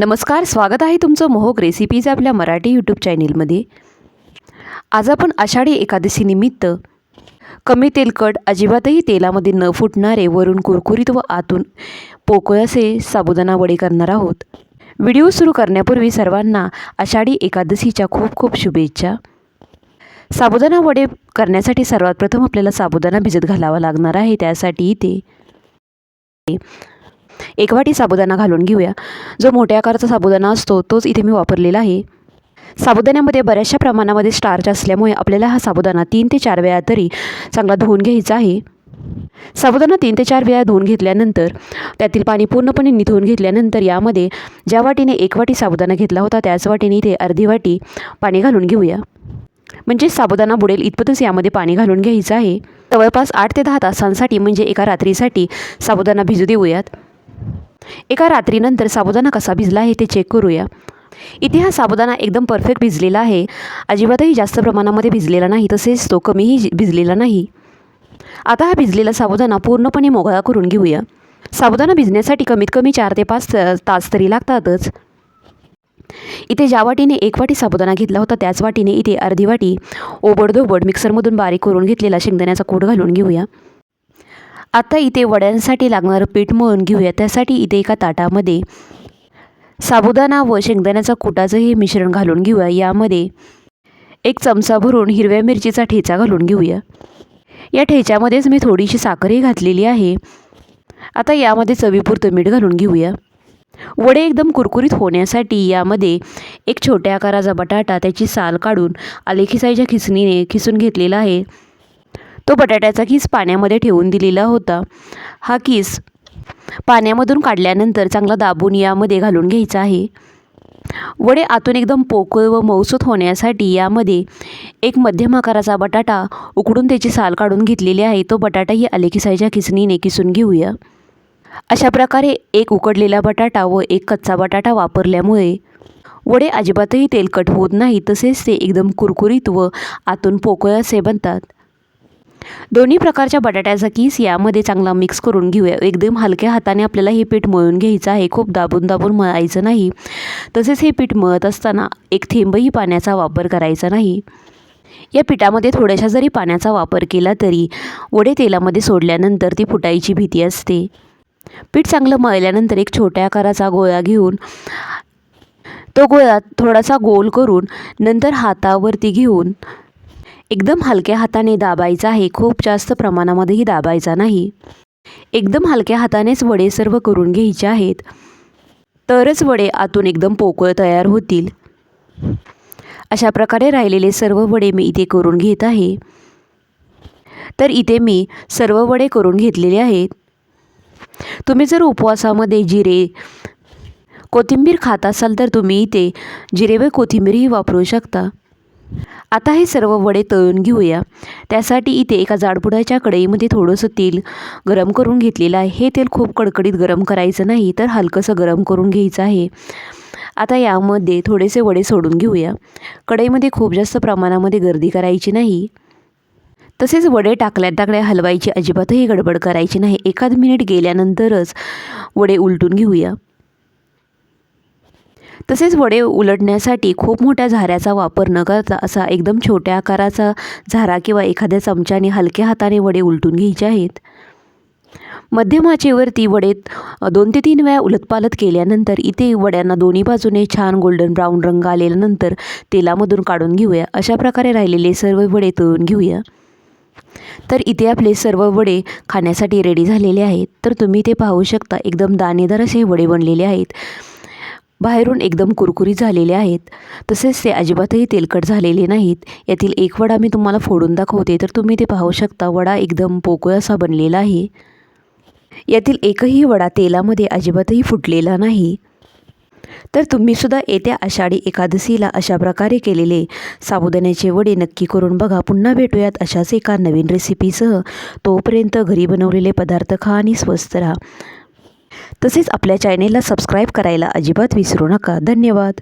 नमस्कार स्वागत आहे तुमचं मोहक रेसिपीज आपल्या मराठी यूट्यूब चॅनेलमध्ये आज आपण आषाढी एकादशीनिमित्त कमी तेलकट अजिबातही तेलामध्ये न फुटणारे वरून कुरकुरीत व आतून पोकळ असे साबुदाणा वडे करणार आहोत. व्हिडिओ सुरू करण्यापूर्वी सर्वांना आषाढी एकादशीच्या खूप खूप शुभेच्छा. साबुदाणा वडे करण्यासाठी सर्वात प्रथम आपल्याला साबुदाणा भिजत घालावा लागणार आहे त्यासाठी इथे एक वाटी साबुदाणा घालून घेऊया. जो मोठ्या आकाराचा साबुदाणा असतो तोच इथे मी वापरलेला आहे. साबुदाण्यामध्ये बऱ्याचशा प्रमाणामध्ये स्टार्च असल्यामुळे आपल्याला हा साबुदाणा तीन ते चार वेळा तरी चांगला धुवून घ्यायचा आहे. साबुदाणा तीन ते चार वेळा धुवून घेतल्यानंतर त्यातील पाणी पूर्णपणे निथळून घेतल्यानंतर यामध्ये ज्या वाटीने एक वाटी साबुदाणा घेतला होता त्याच वाटीने इथे अर्धी वाटी पाणी घालून घेऊया. म्हणजे साबुदाणा बुडेल इतपतच यामध्ये पाणी घालून घ्यायचं आहे. जवळपास आठ ते दहा तासांसाठी म्हणजे एका रात्रीसाठी साबुदाणा भिजू देऊयात. एका रात्रीनंतर साबुदाणा कसा भिजला आहे ते चेक करूया. इथे हा साबुदाणा एकदम परफेक्ट भिजलेला आहे. अजिबातही जास्त प्रमाणामध्ये भिजलेला नाही तसेच तो कमीही भिजलेला नाही. आता हा भिजलेला साबुदाणा पूर्णपणे मोगळा करून घेऊया. साबुदाणा भिजण्यासाठी कमीत कमी चार ते पाच तास तरी लागतातच. इथे ज्या वाटीने एक वाटी साबुदाणा घेतला होता त्याच वाटीने इथे अर्धी वाटी ओबडधोबड मिक्सरमधून बारीक करून घेतलेला शेंगदाण्याचा कूट घालून घेऊया. आता इथे वड्यांसाठी लागणारं पीठ मळून घेऊया. त्यासाठी इथे एका ताटामध्ये साबुदाणा व शेंगदाण्याचा कुटाचं हे मिश्रण घालून घेऊया. यामध्ये एक चमचा भरून हिरव्या मिरचीचा ठेचा घालून घेऊया. या ठेच्यामध्येच मी थोडीशी साखरही घातलेली आहे. आता यामध्ये चवीपुरतं मीठ घालून घेऊया. वडे एकदम कुरकुरीत होण्यासाठी यामध्ये एक छोट्या आकाराचा बटाटा त्याची साल काढून आलेखिसाईच्या खिसणीने खिसून घेतलेला आहे. तो बटाट्याचा किस पाण्यामध्ये ठेवून दिलेला होता? हा किस पाण्यामधून काढल्यानंतर चांगला दाबून यामध्ये घालून घ्यायचा आहे. वडे आतून एकदम पोकळ व मऊसूत होण्यासाठी यामध्ये एक मध्यम आकाराचा बटाटा उकडून त्याची साल काढून घेतलेली आहे. तो बटाटाही आलेखिसायच्या खिसणीने किसून घेऊया. अशा प्रकारे एक उकडलेला बटाटा व एक कच्चा बटाटा वापरल्यामुळे वडे अजिबातही तेलकट होत नाही तसेच ते एकदम कुरकुरीत व आतून पोकळ असे बनतात. दोन्ही प्रकारच्या बटाट्याचा किस यामध्ये चांगला मिक्स करून घेऊया. एकदम हलक्या हाताने आपल्याला हे पीठ मळून घ्यायचं आहे. खूप दाबून दाबून मळायचं नाही. तसेच हे पीठ मळत असताना एक थेंबही पाण्याचा वापर करायचा नाही. या पिठामध्ये थोड्याशा जरी पाण्याचा वापर केला तरी वडे तेलामध्ये सोडल्यानंतर ती फुटायची भीती असते. पीठ चांगलं मळल्यानंतर एक छोट्या आकाराचा गोळा घेऊन तो गोळा थोडासा गोल करून नंतर हातावरती घेऊन एकदम हलक्या हाताने दाबायचा आहे. खूप जास्त प्रमाणामध्येही दाबायचा नाही. एकदम हलक्या हातानेच वडे सर्व करून घ्यायचे आहेत. तरच वडे आतून एकदम पोकळ तयार होतील. अशा प्रकारे राहिलेले सर्व वडे मी इथे करून घेत आहे. तर इथे मी सर्व वडे करून घेतलेले आहेत. तुम्ही जर उपवासामध्ये जिरे कोथिंबीर खात असाल तर तुम्ही इथे जिरे व कोथिंबीरही वापरू शकता. आता हे सर्व वडे तळून घेऊया. त्यासाठी इथे एका जाडबुडाच्या कढईमध्ये थोडंसं तेल गरम करून घेतलेलं आहे. हे तेल खूप कडकडीत गरम करायचं नाही तर हलकंसं गरम करून घ्यायचं आहे. आता यामध्ये थोडेसे वडे सोडून घेऊया. कढईमध्ये खूप जास्त प्रमाणामध्ये गर्दी करायची नाही. तसेच वडे टाकल्या टाकल्या हलवायची अजिबातही गडबड करायची नाही. एखाद मिनिट गेल्यानंतरच वडे उलटून घेऊया. तसेच वडे उलटण्यासाठी खूप मोठ्या झाऱ्याचा वापर न करता असा एकदम छोट्या आकाराचा झारा किंवा एखाद्या चमच्याने हलक्या हाताने वडे उलटून घ्यायचे आहेत. मध्यमाचेवरती वडे दोन ते तीन वेळा उलटपालट केल्यानंतर इथे वड्यांना दोन्ही बाजूने छान गोल्डन ब्राऊन रंग आलेल्यानंतर तेलामधून काढून घेऊया. अशा प्रकारे राहिलेले सर्व वडे तळून घेऊया. तर इथे आपले सर्व वडे खाण्यासाठी रेडी झालेले आहेत. तर तुम्ही ते पाहू शकता एकदम दाणेदार असे वडे बनलेले आहेत. बाहेरून एकदम कुरकुरी झालेले आहेत. तसेच ते अजिबातही तेलकट झालेले नाहीत. यातील एक वडा मी तुम्हाला फोडून दाखवते तर तुम्ही ते पाहू शकता. वडा एकदम पोकळ असा बनलेला आहे. यातील एकही वडा तेलामध्ये अजिबातही फुटलेला नाही. तर तुम्हीसुद्धा येत्या आषाढी एकादशीला अशा प्रकारे केलेले साबुदाण्याचे वडे नक्की करून बघा. पुन्हा भेटूयात अशाच एका नवीन रेसिपीसह तोपर्यंत घरी बनवलेले पदार्थ खा आणि स्वस्त राहा. तसेच आपल्या चॅनेलला सबस्क्राईब करायला अजिबात विसरू नका. धन्यवाद.